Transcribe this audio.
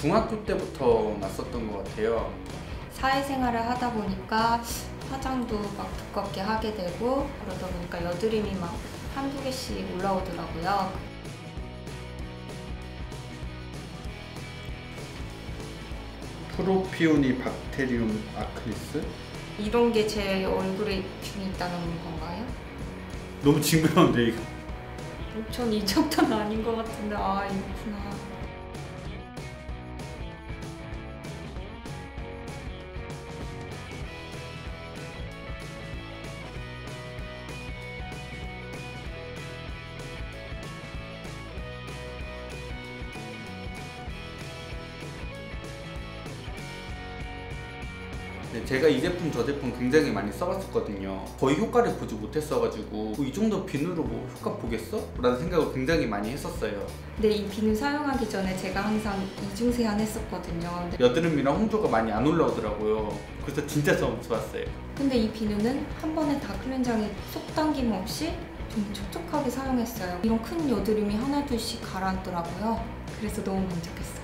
중학교 때부터 났었던 것 같아요. 사회생활을 하다 보니까 화장도 막 두껍게 하게 되고 그러다 보니까 여드름이 막 한두 개씩 올라오더라고요. 프로피오니 박테리움 아크리스? 이런 게 제 얼굴에 균이 있다는 건가요? 너무 징그러운데 이거. 전 이 정도는 아닌 것 같은데 아 이렇구나. 제가 이 제품 저 제품 굉장히 많이 써봤었거든요. 거의 효과를 보지 못했어가지고 이 정도 비누로 뭐 효과 보겠어? 라는 생각을 굉장히 많이 했었어요. 근데 이 비누 사용하기 전에 제가 항상 이중 세안했었거든요. 여드름이랑 홍조가 많이 안 올라오더라고요. 그래서 진짜 너무 좋았어요. 근데 이 비누는 한 번에 다 클렌징이 속 당김 없이 좀 촉촉하게 사용했어요. 이런 큰 여드름이 하나둘씩 가라앉더라고요. 그래서 너무 만족했어요.